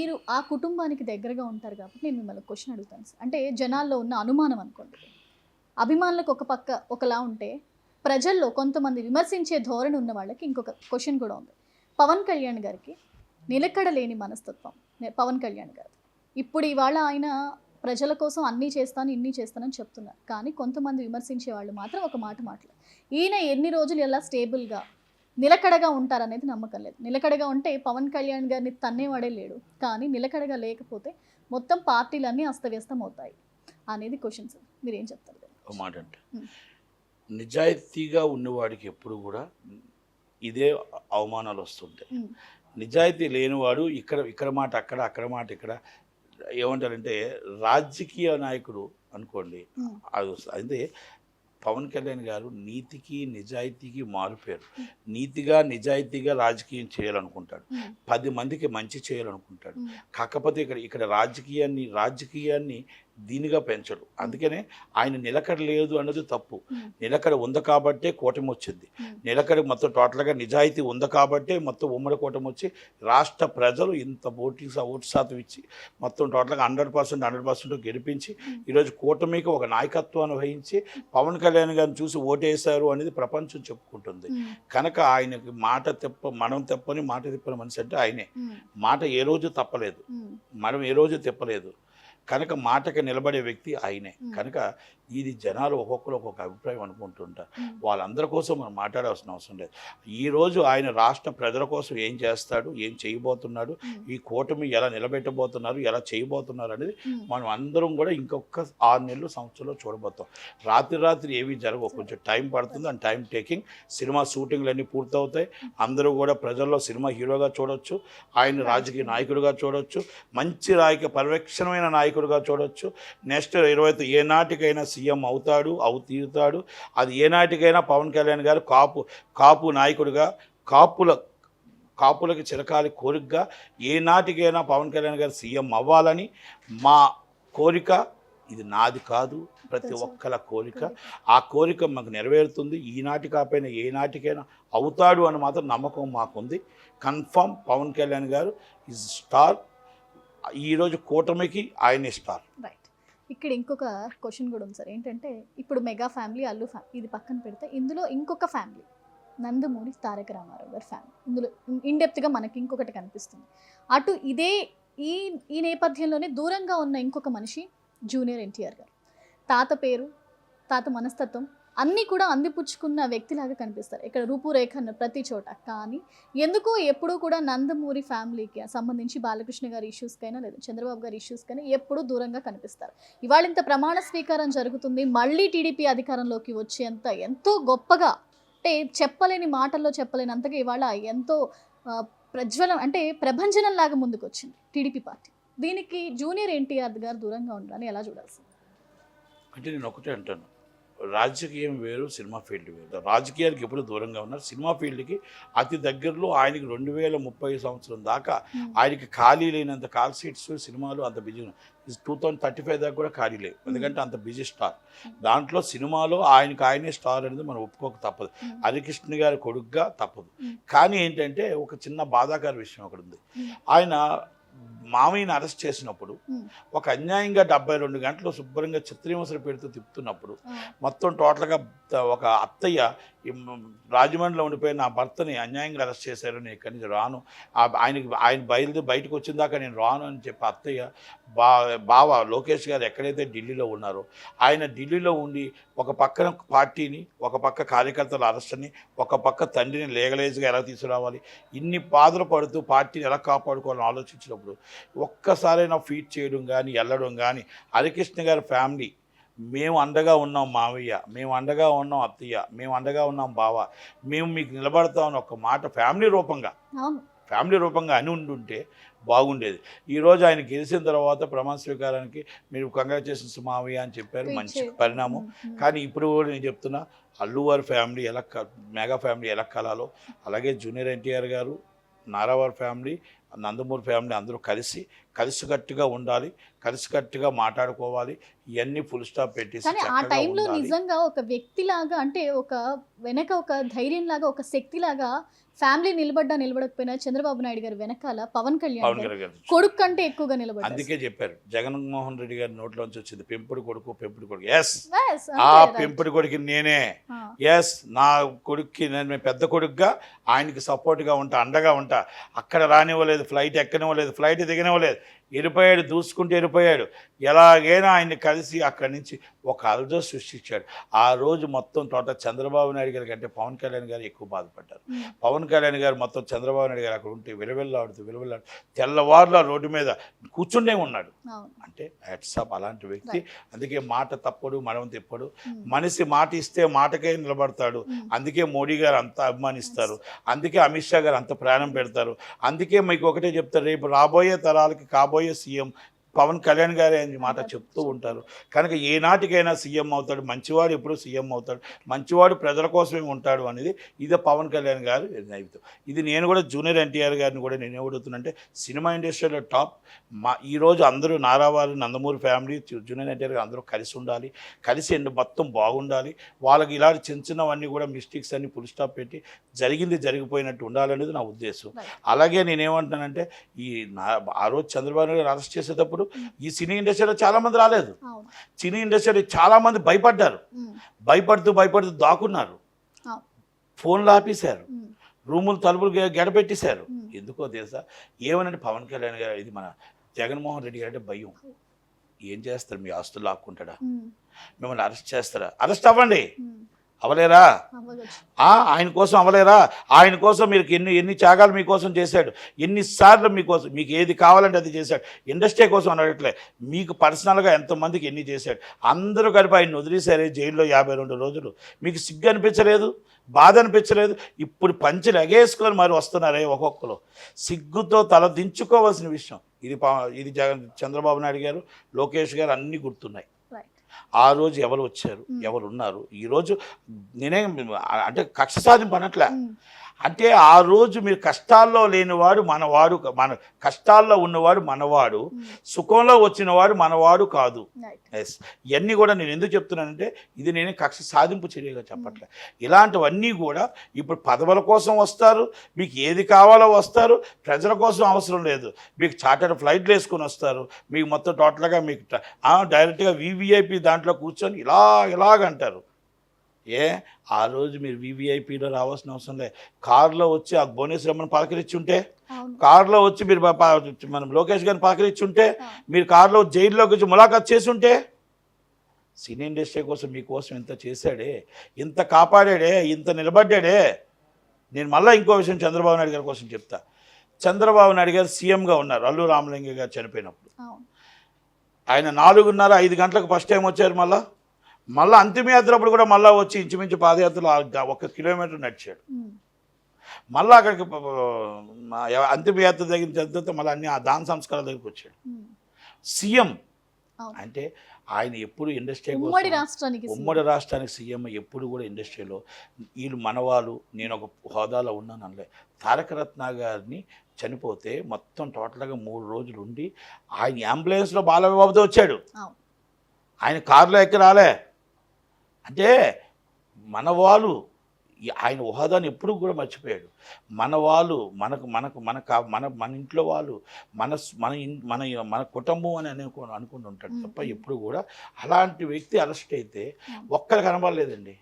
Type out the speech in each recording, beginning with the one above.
మీరు ఆ కుటుంబానికి దగ్గరగా ఉంటారు కాబట్టి నేను మిమ్మల్ని క్వశ్చన్ అడుగుతాను సార్. అంటే జనాల్లో ఉన్న అనుమానం అనుకోండి. అభిమానులకు ఒక పక్క ఒకలా ఉంటే ప్రజల్లో కొంతమంది విమర్శించే ధోరణి ఉన్న వాళ్ళకి ఇంకొక క్వశ్చన్ కూడా ఉంది. పవన్ కళ్యాణ్ గారికి నిలకడలేని మనస్తత్వం పవన్ కళ్యాణ్ గారు ఇప్పుడు ఇవాళ ఆయన ప్రజల కోసం అన్నీ చేస్తాను ఇన్ని చేస్తానని చెప్తున్నారు. కానీ కొంతమంది విమర్శించే వాళ్ళు మాత్రం ఒక మాట మాట్లాడు ఈయన ఎన్ని రోజులు ఎలా స్టేబుల్గా నిలకడగా ఉంటారనేది నమ్మకం లేదు. నిలకడగా ఉంటే పవన్ కళ్యాణ్ గారిని తన్నేవాడే లేడు. కానీ నిలకడగా లేకపోతే మొత్తం పార్టీలన్నీ అస్తవ్యస్తం అవుతాయి అనేది క్వశ్చన్స్ మీరు ఏం చెప్తారు మాట అంటే. నిజాయితీగా ఉన్నవాడికి ఎప్పుడు కూడా ఇదే అవమానాలు వస్తుంటాయి. నిజాయితీ లేనివాడు ఇక్కడ ఇక్కడ మాట అక్కడ అక్కడ మాట ఇక్కడ ఏమంటారంటే రాజకీయ నాయకుడు అనుకోండి. అది అయితే పవన్ కళ్యాణ్ గారు నీతికి నిజాయితీకి మారుపేరు. నీతిగా నిజాయితీగా రాజకీయం చేయాలనుకుంటాడు. పది మందికి మంచి చేయాలనుకుంటాడు. కాకపోతే ఇక్కడ ఇక్కడ రాజకీయాన్ని రాజకీయాన్ని దీనిగా పెంచడు. అందుకనే ఆయన నిలకడ లేదు అన్నది తప్పు. నిలకడ ఉంది కాబట్టే కూటమి వచ్చింది. నిలకడ మొత్తం టోటల్గా నిజాయితీ ఉంది కాబట్టే మొత్తం ఉమ్మడి కూటమి వచ్చి రాష్ట్ర ప్రజలు ఇంత ఓటింగ్ ఓటు శాతం ఇచ్చి మొత్తం టోటల్గా హండ్రెడ్ పర్సెంట్ హండ్రెడ్ పర్సెంట్ గెలిపించి ఈరోజు కూటమికి ఒక నాయకత్వాన్ని వహించి పవన్ కళ్యాణ్ గారిని చూసి ఓటేశారు అనేది ప్రపంచం చెప్పుకుంటుంది. కనుక ఆయనకి మాట తెప్ప మనం తెప్పని మాట తిప్పని మనిషి అంటే ఆయనే. మాట ఏ రోజు తప్పలేదు. మనం ఏ రోజు తిప్పలేదు. కనుక మాటకి నిలబడే వ్యక్తి ఆయనే. కనుక ఇది జనాలు ఒక్కొక్కరు ఒక్కొక్క అభిప్రాయం అనుకుంటుంటారు. వాళ్ళందరి కోసం మనం మాట్లాడాల్సిన అవసరం లేదు. ఈరోజు ఆయన రాష్ట్ర ప్రజల కోసం ఏం చేస్తాడు ఏం చేయబోతున్నాడు ఈ కూటమి ఎలా నిలబెట్టబోతున్నారు ఎలా చేయబోతున్నారు అనేది మనం అందరం కూడా ఇంకొక ఆరు నెలలు సంవత్సరంలో చూడబోతాం. రాత్రి రాత్రి ఏవి జరగవు. కొంచెం టైం పడుతుంది అండ్ టైం టేకింగ్. సినిమా షూటింగ్లు అన్నీ పూర్తవుతాయి. అందరూ కూడా ప్రజల్లో సినిమా హీరోగా చూడొచ్చు. ఆయన రాజకీయ నాయకుడిగా చూడొచ్చు. మంచి రాజకీయ పరిరక్షణమైన నాయకుడిగా చూడొచ్చు. నెక్స్ట్ ఇరవై ఏ నాటికైనా సీఎం అవుతాడు అవు తీరుతాడు. అది ఏ నాటికైనా పవన్ కళ్యాణ్ గారు కాపు కాపు నాయకుడిగా కాపుల కాపులకి చిరకాలి కోరికగా ఏ నాటికైనా పవన్ కళ్యాణ్ గారు సీఎం అవ్వాలని మా కోరిక. ఇది నాది కాదు ప్రతి ఒక్కల కోరిక. ఆ కోరిక మాకు నెరవేరుతుంది. ఈనాటి కాకపోయినా ఏ నాటికైనా అవుతాడు అని మాత్రం నమ్మకం మాకుంది. కన్ఫర్మ్ పవన్ కళ్యాణ్ గారు ఇస్ స్టార్. ఈరోజు కూటమికి ఆయనే స్టార్. ఇక్కడ ఇంకొక క్వశ్చన్ కూడా ఉంది సార్. ఏంటంటే ఇప్పుడు మెగా ఫ్యామిలీ అల్లు ఫ్యామిలీ ఇది పక్కన పెడితే ఇందులో ఇంకొక ఫ్యామిలీ నందమూరి తారక రామారావు గారి ఫ్యామిలీ. ఇందులో ఇన్డెప్త్గా మనకి ఇంకొకటి కనిపిస్తుంది. అటు ఇదే ఈ ఈ నేపథ్యంలోనే దూరంగా ఉన్న ఇంకొక మనిషి జూనియర్ ఎన్టీఆర్ గారు. తాత పేరు తాత మనస్తత్వం అన్నీ కూడా అందిపుచ్చుకున్న వ్యక్తిలాగా కనిపిస్తారు. ఇక్కడ రూపురేఖ అన్న ప్రతి చోట. కానీ ఎందుకో ఎప్పుడూ కూడా నందమూరి ఫ్యామిలీకి సంబంధించి బాలకృష్ణ గారి ఇష్యూస్కైనా లేదా చంద్రబాబు గారి ఇష్యూస్కైనా ఎప్పుడూ దూరంగా కనిపిస్తారు. ఇవాళ ఇంత ప్రమాణ స్వీకారం జరుగుతుంది. మళ్ళీ టీడీపీ అధికారంలోకి వచ్చేంత ఎంతో గొప్పగా అంటే చెప్పలేని మాటల్లో చెప్పలేనంతగా ఇవాళ ఎంతో ప్రజ్వలం అంటే ప్రభంజనం లాగా ముందుకు వచ్చింది టీడీపీ పార్టీ. దీనికి జూనియర్ ఎన్టీఆర్ గారు దూరంగా ఉండాలని ఎలా చూడాల్సింది? అంటే నేను ఒకటే అంటాను. రాజకీయం వేరు సినిమా ఫీల్డ్ వేరు. రాజకీయానికి ఎప్పుడు దూరంగా ఉన్నారు సినిమా ఫీల్డ్కి అతి దగ్గరలో ఆయనకి రెండు వేల ముప్పై సంవత్సరం దాకా ఆయనకి ఖాళీ లేనంత కాల్ సీట్స్ సినిమాలు అంత busy two thousand thirty five దాకా కూడా ఖాళీ లేవు. ఎందుకంటే అంత బిజీ స్టార్. దాంట్లో సినిమాలో ఆయనకి ఆయనే స్టార్ అనేది మనం ఒప్పుకోక తప్పదు. హరికృష్ణ గారి కొడుకుగా తప్పదు. కానీ ఏంటంటే ఒక చిన్న బాధాకర విషయం ఒకటి ఉంది. ఆయన మామయ్యని అరెస్ట్ చేసినప్పుడు. ఒక అన్యాయంగా డెబ్బై రెండు గంటలు శుభ్రంగా చిత్రహింసలు పెడుతూ తిప్పుతున్నప్పుడు మొత్తం టోటల్గా ఒక అత్తయ్య రాజమండ్రిలో ఉండిపోయిన నా భర్తని అన్యాయంగా అరెస్ట్ చేశారు. నేను ఇక్కడి నుంచి రాను. ఆయనకి ఆయన బయలుదేరి బయటకు వచ్చిన దాకా నేను రాను అని చెప్పి అత్తయ్య బా బావ లోకేష్ గారు ఎక్కడైతే ఢిల్లీలో ఉన్నారో ఆయన ఢిల్లీలో ఉండి ఒక పక్కన పార్టీని ఒక పక్క కార్యకర్తల అరెస్ట్ని ఒక పక్క తండ్రిని లేగలేజ్గా ఎలా తీసుకురావాలి ఇన్ని బాధలు పడుతూ పార్టీని ఎలా కాపాడుకోవాలని ఆలోచించినప్పుడు ఒక్కసారైనా ఫీట్ చేయడం కానీ వెళ్ళడం కానీ హరికృష్ణ గారి ఫ్యామిలీ మేము అండగా ఉన్నాం మావయ్య మేము అండగా ఉన్నాం అత్తయ్య మేము అండగా ఉన్నాం బావ మేము మీకు నిలబడతామని ఒక మాట ఫ్యామిలీ రూపంగా. ఫ్యామిలీ రూపంగా అని ఉండుంటే బాగుండేది. ఈరోజు ఆయన గెలిచిన తర్వాత ప్రమాణ స్వీకారానికి మీరు కంగ్రాచులేషన్స్ మావయ్య అని చెప్పారు మంచి పరిణామం. కానీ ఇప్పుడు కూడా నేను చెప్తున్నా అల్లు వారి ఫ్యామిలీ ఎలా మెగా ఫ్యామిలీ ఎలా కలాలో అలాగే జూనియర్ ఎన్టీఆర్ గారు నారావారి ఫ్యామిలీ నందమూరి ఫ్యామిలీ అందరూ కలిసి కలిసికట్టుగా ఉండాలి కలిసికట్టుగా మాట్లాడుకోవాలి ఇవన్నీ ఫుల్ స్టాప్ పెట్టేసి ఆ టైంలో. నిజంగా ఒక వ్యక్తిలాగా అంటే ఒక వెనక ఒక ధైర్యం లాగా ఒక శక్తిలాగా ఫ్యామిలీ నిలబడ్డా నిలబడకపోయినా చంద్రబాబు నాయుడు గారు వెనకాల పవన్ కళ్యాణ్ కొడుకు కంటే ఎక్కువగా నిలబడ్డారు. అందుకే చెప్పారు జగన్మోహన్ రెడ్డి గారి నోట్లోంచి వచ్చింది పెంపుడు కొడుకు పెంపుడు కొడుకు. ఎస్ Yes, ఆ. పెంపుడు కొడుకు నేనే. ఎస్ నా కొడుక్కి నేను పెద్ద కొడుకుగా ఆయనకి సపోర్ట్గా ఉంటా అండగా ఉంటా. అక్కడ రానివ్వలేదు ఫ్లైట్ ఎక్కనివ్వలేదు ఫ్లైట్ దిగనివ్వలేదు. వెళ్ళిపోయాడు దూసుకుంటూ వెళ్ళిపోయాడు ఎలాగైనా ఆయన్ని కలిసి అక్కడి నుంచి ఒక అల్జో సృష్టించాడు. ఆ రోజు మొత్తం టోటల్ చంద్రబాబు నాయుడు గారి కంటే పవన్ కళ్యాణ్ గారు ఎక్కువ బాధపడ్డారు. పవన్ కళ్యాణ్ గారు మొత్తం చంద్రబాబు నాయుడు గారు అక్కడ ఉంటే విలవిల్లాడుతూ విలవిల్లాడు తెల్లవారుల రోడ్డు మీద కూర్చుండే ఉన్నాడు. అంటే వాట్సాప్ అలాంటి వ్యక్తి. అందుకే మాట తప్పడు మనం తిప్పడు. మనిషి మాట ఇస్తే మాటకే నిలబడతాడు. అందుకే మోడీ గారు అంత అభిమానిస్తారు. అందుకే అమిత్ షా గారు అంత ప్రాణం పెడతారు. అందుకే మీకు ఒకటే చెప్తారు రేపు రాబోయే తరాలకి కాబోయే సీఎం పవన్ కళ్యాణ్ గారే అని మాట చెప్తూ ఉంటారు. కనుక ఏ నాటికైనా సీఎం అవుతాడు మంచివాడు ఎప్పుడు సీఎం అవుతాడు మంచివాడు ప్రజల కోసమే ఉంటాడు అనేది ఇదే పవన్ కళ్యాణ్ గారు నైవేద్యం ఇది నేను కూడా జూనియర్ ఎన్టీఆర్ గారిని కూడా నేను ఏమడుగుతున్నంటే సినిమా ఇండస్ట్రీలో టాప్. మా ఈరోజు అందరూ నారావారి నందమూరి ఫ్యామిలీ జూనియర్ ఎన్టీఆర్ గారు అందరూ కలిసి ఉండాలి. కలిసి మొత్తం బాగుండాలి. వాళ్ళకి ఇలాంటి చిన్న చిన్నవన్నీ కూడా మిస్టేక్స్ అన్ని ఫుల్ స్టాప్ పెట్టి జరిగింది జరిగిపోయినట్టు ఉండాలనేది నా ఉద్దేశం. అలాగే నేనేమంటున్నానంటే ఈ ఆ రోజు చంద్రబాబు నాయుడు గారు అరెస్ట్ చేసేటప్పుడు ఈ సినీ ఇండస్ట్రీలో చాలా మంది రాలేదు. సినీ ఇండస్ట్రీలో చాలా మంది భయపడ్డారు. భయపడుతూ భయపడుతూ దాక్కున్నారు. ఫోన్లు ఆపేశారు. రూములు తలుపులు గెడపెట్టేశారు. ఎందుకో తెలుసా? ఏమనంటే పవన్ కళ్యాణ్ గారు ఇది మన జగన్మోహన్ రెడ్డి గారు అంటే భయం ఏం చేస్తారు? మీ ఆస్తులు లాక్కుంటాడా? మిమ్మల్ని అరెస్ట్ చేస్తారా? అరెస్ట్ అవ్వండి. అవలేరా? ఆయన కోసం అవ్వలేరా ఆయన కోసం మీరు ఎన్ని ఎన్ని త్యాగాలు మీకోసం చేశాడు ఎన్నిసార్లు మీకోసం మీకు ఏది కావాలంటే అది చేశాడు ఇండస్ట్రీ కోసం అనట్లే మీకు పర్సనల్గా ఎంతమందికి ఎన్ని చేశాడు? అందరూ కలిపి ఆయన వదిలేశారే జైల్లో యాభై రెండు రోజులు. మీకు సిగ్గు అనిపించలేదు? బాధ అనిపించలేదు? ఇప్పుడు పంచులు ఎగేసుకొని మరి వస్తున్నారే ఒక్కొక్కరు. సిగ్గుతో తల దించుకోవాల్సిన విషయం. ఇది ఇది జగన్ చంద్రబాబు నాయుడు గారు లోకేష్ గారు అన్నీ గుర్తున్నాయి. ఆ రోజు ఎవరు వచ్చారు. ఎవరు ఉన్నారు ఈరోజు నేనే అంటే కక్ష సాధింపు అనట్లే అంటే ఆ రోజు మీరు కష్టాల్లో లేనివాడు మనవాడు మన కష్టాల్లో ఉన్నవాడు మనవాడు ఉమ్, సుఖంలో వచ్చినవాడు మనవాడు కాదు. ఎస్ ఇవన్నీ కూడా నేను ఎందుకు చెప్తున్నానంటే ఇది నేను కక్ష సాధింపు చర్యగా చెప్పట్లే. ఇలాంటివన్నీ కూడా ఇప్పుడు పదవుల కోసం వస్తారు మీకు ఏది కావాలో వస్తారు ప్రజల కోసం అవసరం లేదు. మీకు చార్టర్డ్ ఫ్లైట్లు వేసుకొని వస్తారు మీకు మొత్తం టోటల్గా మీకు డైరెక్ట్గా వివిఐపి దాంట్లో కూర్చొని ఇలా ఇలాగంటారు. ఏ? ఆ రోజు మీరు వివిఐపిలో రావాల్సిన అవసరం లేదు. కారులో వచ్చి ఆ భువనేశ్వరమ్మని పలకరించి ఉంటే కారులో వచ్చి మీరు మనం లోకేష్ గారిని పలకరించి ఉంటే ఆ, మీరు కారులో జైల్లోకి వచ్చి ములాఖాత్ చేసి ఉంటే సినీ ఇండస్ట్రీ కోసం మీకోసం ఇంత చేశాడే ఇంత కాపాడాడే ఇంత నిలబడ్డాడే. నేను మళ్ళీ ఇంకో విషయం చంద్రబాబు నాయుడు గారి కోసం చెప్తా. చంద్రబాబు నాయుడు గారు సీఎంగా ఉన్నారు అల్లు రామలింగ గారు చనిపోయినప్పుడు. ఆయన నాలుగున్నర ఐదు గంటలకు ఫస్ట్ టైం వచ్చారు మళ్ళా? మళ్ళీ అంతిమయాత్ర అప్పుడు కూడా మళ్ళీ వచ్చి ఇంచుమించు పాదయాత్రలో ఒక కిలోమీటర్ నడిచాడు. మళ్ళీ అక్కడికి అంతిమయాత్ర దగ్గర తర్వాత మళ్ళీ అన్ని ఆ దాన సంస్కారాల దగ్గరికి వచ్చాడు. సీఎం. అంటే ఆయన ఎప్పుడు ఇండస్ట్రీ ఉమ్మడి రాష్ట్రానికి సీఎం. ఉమ్మడి రాష్ట్రానికి సీఎం ఎప్పుడు కూడా ఇండస్ట్రీలో వీళ్ళు మనవాళ్ళు నేను ఒక హోదాలో ఉన్నాను అనలే. తారక రత్న గారిని చనిపోతే మొత్తం టోటల్గా మూడు రోజులు ఉండి ఆయన అంబులెన్స్లో బాలబాబుతో వచ్చాడు. ఆయన కారులో ఎక్కి రాలే. అంటే మన వాళ్ళు ఆయన హోదాని ఎప్పుడు కూడా మర్చిపోయాడు మన వాళ్ళు మనకు మనకు మన కా- మన మన ఇంట్లో వాళ్ళు మన మన మన మన కుటుంబం అని అనుకో అనుకుంటూ ఉంటాడు మ్మ్. తప్ప ఎప్పుడు కూడా అలాంటి వ్యక్తి అరెస్ట్ అయితే. ఒక్కరు కనబడలేదండి.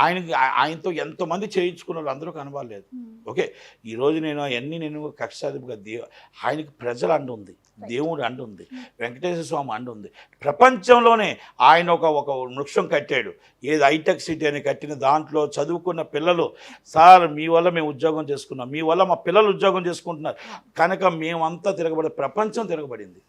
ఆయనకి ఆయనతో ఎంతమంది చేయించుకున్న వాళ్ళు అందరూ కనబడలేదు. ఓకే ఈరోజు నేను అవన్నీ నేను కక్ష సాధింపుగా దేవ ఆయనకి ప్రజల అండు ఉంది దేవుడు అండు ఉంది వెంకటేశ్వర స్వామి అండు ఉంది. ప్రపంచంలోనే ఆయన ఒక ఒక వృక్షం కట్టాడు. ఏది హైటెక్ సిటీ అని కట్టిన దాంట్లో చదువుకున్న పిల్లలు సార్ మీ వల్ల మేము ఉద్యోగం చేసుకున్నాం మీ వల్ల మా పిల్లలు ఉద్యోగం చేసుకుంటున్నారు. కనుక మేమంతా తిరగబడి ప్రపంచం తిరగబడింది.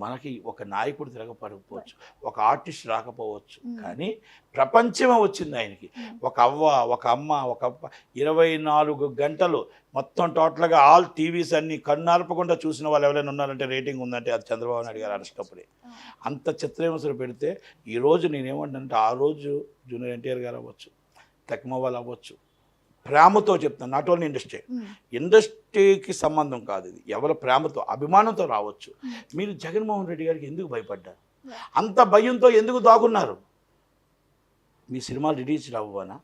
మనకి ఒక నాయకుడు తిరగపడకపోవచ్చు ఒక ఆర్టిస్ట్ రాకపోవచ్చు Mm. కానీ ప్రపంచమే వచ్చింది ఆయనకి Mm. ఒక అవ్వ ఒక అమ్మ ఒక అప్ప ఇరవై నాలుగు గంటలు మొత్తం టోటల్గా ఆల్ టీవీస్ అన్ని కన్నార్పకుండా చూసిన వాళ్ళు ఎవరైనా ఉన్నారంటే రేటింగ్ ఉందంటే అది చంద్రబాబు నాయుడు గారు అరెస్టప్పుడే అవును. అంత చిత్రహింసలు పెడితే ఈరోజు నేనేమంటే ఆ రోజు జూనియర్ ఎన్టీఆర్ గారు అవ్వచ్చు తక్మ వాళ్ళు అవ్వచ్చు ప్రేమతో చెప్తాను నాట్ ఓన్లీ ఇండస్ట్రీ ఇండస్ట్రీకి సంబంధం కాదు ఇది. ఎవరి ప్రేమతో అభిమానంతో రావచ్చు. Hmm. మీరు జగన్మోహన్ రెడ్డి గారికి ఎందుకు భయపడ్డారు? అంత భయంతో ఎందుకు దాగున్నారు? మీ సినిమాలు రిలీజ్ అవ్వనా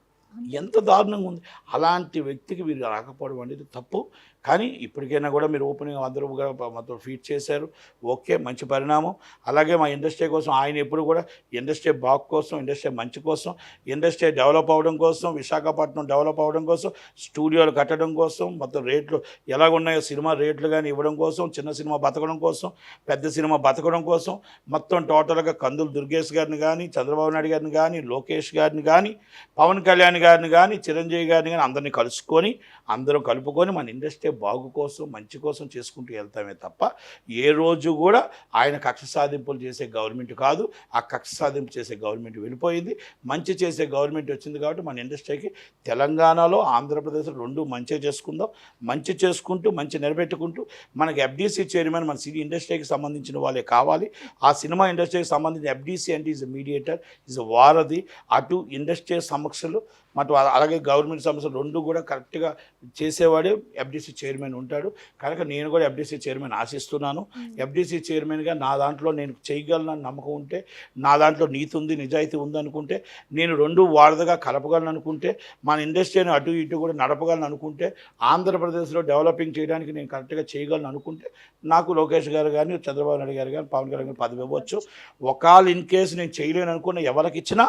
ఎంత దారుణంగా ఉంది. అలాంటి వ్యక్తికి మీరు రాకపోవడం అనేది తప్పు. కానీ ఇప్పటికైనా కూడా మీరు ఓపెనింగ్ అందరూ కూడా మాతో ఫీట్ చేశారు. ఓకే మంచి పరిణామం. అలాగే మా ఇండస్ట్రీ కోసం ఆయన ఎప్పుడు కూడా ఇండస్ట్రీ బాగు కోసం ఇండస్ట్రీ మంచి కోసం ఇండస్ట్రీ డెవలప్ అవ్వడం కోసం విశాఖపట్నం డెవలప్ అవ్వడం కోసం స్టూడియోలు కట్టడం కోసం మొత్తం రేట్లు ఎలాగున్నాయో సినిమా రేట్లు కానీ ఇవ్వడం కోసం చిన్న సినిమా బతకడం కోసం పెద్ద సినిమా బతకడం కోసం మొత్తం టోటల్గా కందులు దుర్గేష్ గారిని కానీ చంద్రబాబు నాయుడు గారిని కానీ లోకేష్ గారిని కానీ పవన్ కళ్యాణ్ గారిని కానీ చిరంజీవి గారిని కానీ అందరినీ కలుసుకొని అందరూ కలుపుకొని మన ఇండస్ట్రీ బాగు కోసం మంచి కోసం చేసుకుంటూ వెళ్తామే తప్ప ఏ రోజు కూడా ఆయన కక్ష సాధింపులు చేసే గవర్నమెంట్ కాదు. ఆ కక్ష సాధింపు చేసే గవర్నమెంట్ వెళ్ళిపోయింది. మంచి చేసే గవర్నమెంట్ వచ్చింది కాబట్టి మన ఇండస్ట్రీకి తెలంగాణలో ఆంధ్రప్రదేశ్లో రెండు మంచిగా చేసుకుందాం. మంచి చేసుకుంటూ మంచి నిలబెట్టుకుంటూ మనకి ఎఫ్డీసీ చైర్మన్ మన సినీ ఇండస్ట్రీకి సంబంధించిన వాళ్ళే కావాలి. ఆ సినిమా ఇండస్ట్రీకి సంబంధించిన ఎఫ్డీసీ అంటే ఈజ్ మీడియేటర్ ఈజ్ వారధి. అటు ఇండస్ట్రీ సమస్యలు మటు అలాగే గవర్నమెంట్ సమస్యలు రెండు కూడా కరెక్ట్గా చేసేవాడే ఎఫ్డీసీ చైర్మన్ ఉంటాడు. కనుక నేను కూడా ఎఫ్డీసీ చైర్మన్ ఆశిస్తున్నాను. ఎఫ్డీసీ చైర్మన్గా నా దాంట్లో నేను చేయగలను నమ్మకం ఉంటే నా దాంట్లో నీతి ఉంది నిజాయితీ ఉంది అనుకుంటే నేను రెండు వారధగా కలపగలను అనుకుంటే మన ఇండస్ట్రీని అటు ఇటు కూడా నడపగలను అనుకుంటే ఆంధ్రప్రదేశ్లో డెవలపింగ్ చేయడానికి నేను కరెక్ట్గా చేయగలను అనుకుంటే నాకు లోకేష్ గారు కానీ చంద్రబాబు నాయుడు గారు కానీ పవన్ కళ్యాణ్ గారు పదవి ఇవ్వచ్చు. ఒకవేళ ఇన్ కేసు నేను చేయలేను అనుకున్న ఎవరికి ఇచ్చినా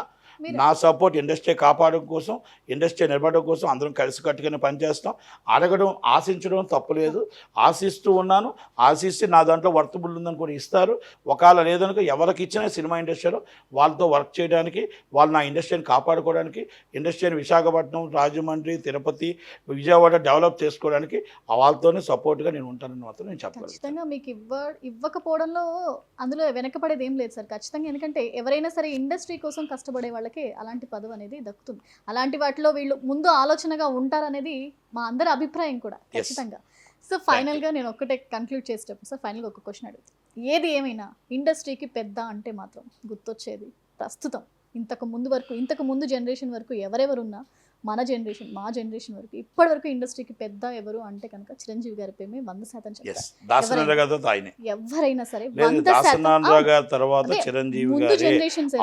నా సపోర్ట్ ఇండస్ట్రీ కాపాడడం కోసం ఇండస్ట్రీ నిలబడడం కోసం అందరం కలిసికట్టుగానే పనిచేస్తాం. అడగడం ఆశించడం తప్పులేదు ఆశిస్తూ ఉన్నాను. ఆశిస్తే నా దాంట్లో వర్తబుల్ ఉందని కూడా ఇస్తారు. ఒకవేళ లేదనుక ఎవరికి ఇచ్చినా సినిమా ఇండస్ట్రీలో వాళ్ళతో వర్క్ చేయడానికి వాళ్ళు నా ఇండస్ట్రీని కాపాడుకోవడానికి ఇండస్ట్రీని విశాఖపట్నం రాజమండ్రి తిరుపతి విజయవాడ డెవలప్ చేసుకోవడానికి వాళ్ళతోనే సపోర్ట్గా నేను ఉంటానని మాత్రం నేను చెప్పగలను ఖచ్చితంగా మీకు ఇవ్వ ఇవ్వకపోవడంలో అందులో వెనకపడేది ఏం లేదు సార్. ఖచ్చితంగా ఎందుకంటే ఎవరైనా సరే ఇండస్ట్రీ కోసం కష్టపడే వాళ్ళకి అలాంటి పదవి అనేది దక్కుతుంది. అలాంటి వాటిలో వీళ్ళు ముందు ఆలోచనగా ఉంటారనేది మా అందరి అభిప్రాయం కూడా ఖచ్చితంగా. సో ఫైనల్గా నేను ఒక్కటే కన్క్లూడ్ చేసేటప్పుడు సార్ ఫైనల్గా ఒక క్వశ్చన్ అడుగుతాను ఏది ఏమైనా ఇండస్ట్రీకి పెద్ద అంటే మాత్రం గుర్తొచ్చేది ప్రస్తుతం ఇంతకు ముందు వరకు ఇంతకు ముందు జనరేషన్ వరకు ఎవరెవరు ఉన్నా మన జనరేషన్ మా జనరేషన్ వరకు ఇప్పటి వరకు ఇండస్ట్రీకి పెద్ద ఎవరు అంటే కనుక చిరంజీవి గారి పేమే వంద శాతం చెప్తారు ఎవరైనా సరే తర్వాత చిరంజీవి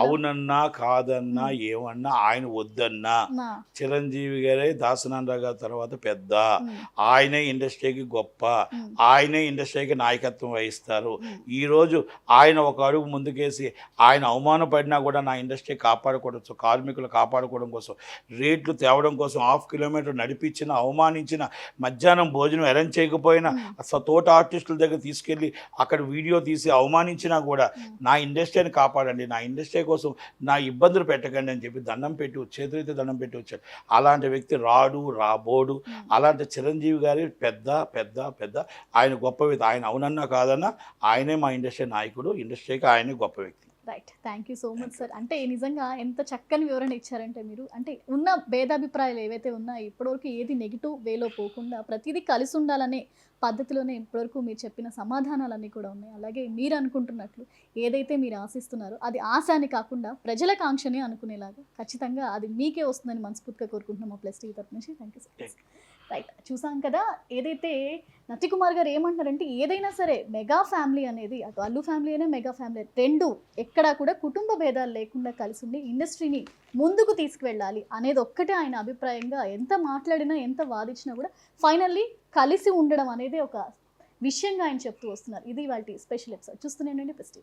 అవునన్నా కాదన్నా ఏమన్నా ఆయన వద్దన్నా చిరంజీవి గారే దాసనాథ గారి తర్వాత పెద్ద. ఆయనే ఇండస్ట్రీకి గొప్ప. ఆయనే ఇండస్ట్రీకి నాయకత్వం వహిస్తారు. ఈ రోజు ఆయన ఒక అడుగు ముందుకేసి ఆయన అవమానపడినా కూడా నా ఇండస్ట్రీ కాపాడుకోవచ్చు కార్మికులు కాపాడుకోవడం కోసం రేట్లు తేవడం కోసం హాఫ్ కిలోమీటర్ నడిపించిన అవమానించిన మధ్యాహ్నం భోజనం అరేంజ్ చేయకపోయినా అసలు తోట ఆర్టిస్టుల దగ్గర తీసుకెళ్ళి అక్కడ వీడియో తీసి అవమానించినా కూడా నా ఇండస్ట్రీని కాపాడండి నా ఇండస్ట్రీ కోసం నా ఇబ్బందులు పెట్టకండి అని చెప్పి దండం పెట్టి చేతులైతే దండం పెట్టి వచ్చాడు. అలాంటి వ్యక్తి రాడు రాబోడు. అలాంటి చిరంజీవి గారి పెద్ద పెద్ద పెద్ద ఆయన గొప్ప వ్యక్తి. ఆయన అవునన్నా కాదన్నా ఆయనే మా ఇండస్ట్రీ నాయకుడు. ఇండస్ట్రీకి ఆయనే గొప్ప వ్యక్తి. Right thank you so much sir అంటే నిజంగా ఎంత చక్కని వివరణ ఇచ్చారంటే మీరు అంటే ఉన్న భేదాభిప్రాయాలు ఏవైతే ఉన్నాయో ఇప్పటివరకు ఏది నెగిటివ్ వేలో పోకుండా ప్రతిదీ కలిసి ఉండాలనే పద్ధతిలోనే ఇప్పటివరకు మీరు చెప్పిన సమాధానాలన్నీ కూడా ఉన్నాయి. అలాగే మీరు అనుకుంటున్నట్లు ఏదైతే మీరు ఆశిస్తున్నారో అది ఆశ అని కాకుండా ప్రజల కాంక్షనే అనుకునేలాగా ఖచ్చితంగా అది మీకే వస్తుందని మనస్ఫూర్తిగా కోరుకుంటున్నాం మా ప్లస్ టీ తరపు నుంచి. Thank you so much right చూసాం కదా ఏదైతే నటికుమార్ గారు ఏమంటారంటే ఏదైనా సరే మెగా ఫ్యామిలీ అనేది అటు అల్లు ఫ్యామిలీ అయినా మెగా ఫ్యామిలీ రెండు ఎక్కడా కూడా కుటుంబ భేదాలు లేకుండా కలిసి ఉండి ఇండస్ట్రీని ముందుకు తీసుకువెళ్ళాలి అనేది ఒక్కటే ఆయన అభిప్రాయంగా ఎంత మాట్లాడినా ఎంత వాదించినా కూడా ఫైనల్లీ కలిసి ఉండడం అనేది ఒక విషయంగా ఆయన చెప్తూ వస్తున్నారు. ఇది వాళ్ళ స్పెషల్ ఎపిసోడ్. చూస్తూనే ఉండండి బెస్ట్